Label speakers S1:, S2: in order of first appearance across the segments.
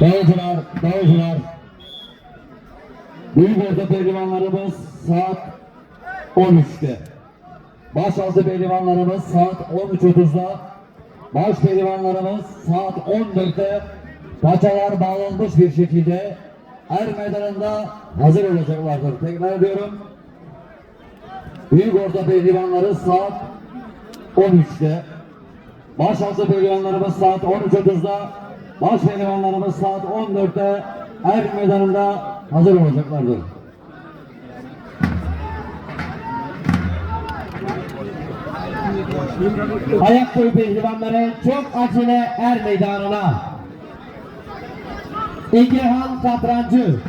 S1: Dağcılar, dağcılar. Büyük orta pehlivanlarımız saat 13'te. Başaltı pehlivanlarımız saat 13.30'da. Baş pehlivanlarımız saat 14'te. Paçalar bağlanmış bir şekilde er meydanında hazır olacaklardır. Tekrar ediyorum. Büyük orta pehlivanları saat 13'te. Başaltı pehlivanlarımız saat 13.30'da, baş pehlivanlarımız saat 14'te er meydanında hazır olacaklardır.
S2: Ayak boyu pehlivanları çok acele er meydanına. İlgihan Katrancı,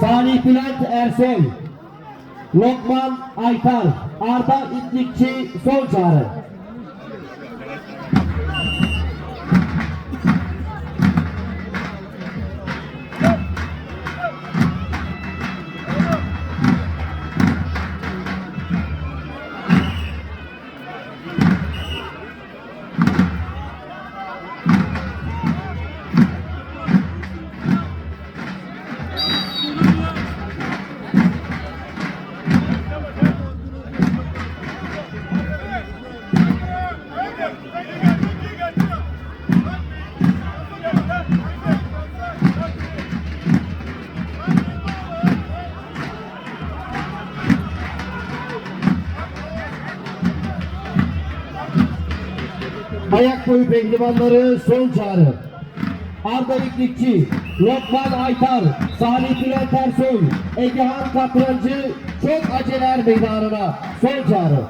S2: Salih Bülent Ersoy, Lokman Aytar, Arda İtlikçi Sol Çağrı. Ayak boyu pehlivanları Sol Çağrı. Arda İklikçi, Lokman Aytar, Salih Bülent Ersoy, Egehan Katrancı çok acele er meydanına. Sol Çağrı.